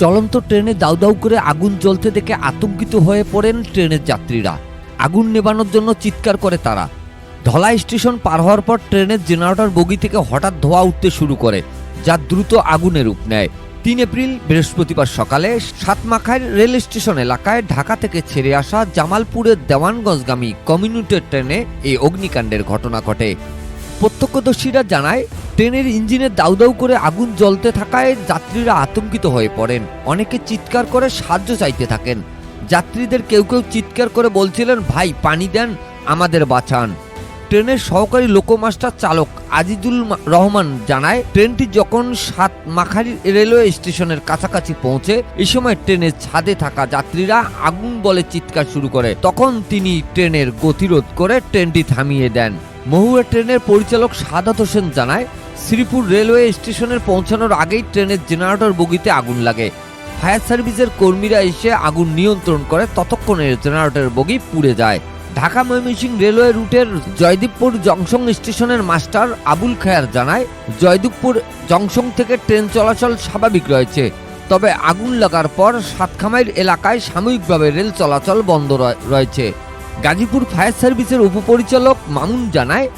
চলন্ত ট্রেনে দাউ দাউ করে আগুন জ্বলতে দেখে আতঙ্কিত হয়ে পড়েন ট্রেনের যাত্রীরা। আগুন নেবানোর জন্য চিৎকার করে তারা। ধলাই স্টেশন পার হওয়ার পর ট্রেনের জেনারেটর বগি থেকে হঠাৎ ধোঁয়া উঠতে শুরু করে, যা দ্রুত আগুনের রূপ নেয়। তিন এপ্রিল, বৃহস্পতিবার সকালে সাতমাখাইর রেল স্টেশন এলাকায় ঢাকা থেকে ছেড়ে আসা জামালপুরের দেওয়ানগঞ্জগামী কমিউনিটের ট্রেনে এই অগ্নিকাণ্ডের ঘটনা ঘটে। প্রত্যক্ষদর্শীরা জানায় ট্রেনের ইঞ্জিনে দাউ দাউ করে আগুন জ্বলতে থাকায় যাত্রীরা আতঙ্কিত হয়ে পড়েন। অনেকে চিৎকার করে সাহায্য চাইতে থাকেন। যাত্রীদের কেউ কেউ চিৎকার করে বলছিলেন, ভাই, পানি দেন, আমাদের বাঁচান। ট্রেনের সহকারী লোকোমাস্টার চালক আজিজুল রহমান জানায়, ট্রেনটি যখন সাত মাখারি রেলওয়ে স্টেশনের কাছাকাছি পৌঁছে, এ সময় ট্রেনের ছাদে থাকা যাত্রীরা আগুন বলে চিৎকার শুরু করে। তখন তিনি ট্রেনের গতিরোধ করে ট্রেনটি থামিয়ে দেন। মহুয়া ট্রেনের পরিচালক সাদাত হোসেন জানায়, শ্রীপুর রেলওয়ে স্টেশনের পৌঁছানোর আগেই ট্রেনের জেনারেটর বগিতে আগুন লাগে। ফায়ার সার্ভিসের কর্মীরা এসে আগুন নিয়ন্ত্রণ করে, ততক্ষণে জেনারেটর বগি পুড়ে যায়। ঢাকা ময়মনসিংহ রেলওয়ে রুটের জয়দীপপুর জংশন স্টেশনের মাস্টার আবুল খায়ার জানায়, জয়দীপপুর জংশন থেকে ট্রেন চলাচল স্বাভাবিক রয়েছে, তবে আগুন লাগার পর সাতখামাইর এলাকায় সাময়িকভাবে রেল চলাচল বন্ধ রয়- রয়েছে। গাজীপুর ফায়ার সার্ভিসের উপপরিচালক মামুন জানায়,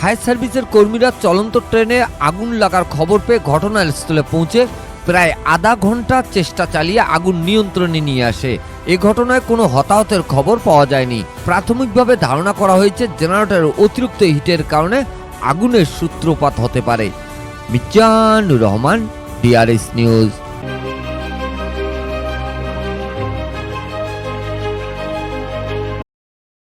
ফায়ার সার্ভিসের কর্মীরা চলন্ত ট্রেনে আগুন লাগার খবর পেয়ে ঘটনাস্থলে পৌঁছে প্রায় আধা ঘণ্টা চেষ্টা চালিয়ে আগুন নিয়ন্ত্রণে নিয়ে আসে। এ ঘটনায় কোনো হতাহতের খবর পাওয়া যায়নি। প্রাথমিকভাবে ধারণা করা হয়েছে, জেনারেটরের অতিরিক্ত হিটের কারণে আগুনের সূত্রপাত হতে পারে। Mizanur Rahman, DRS news.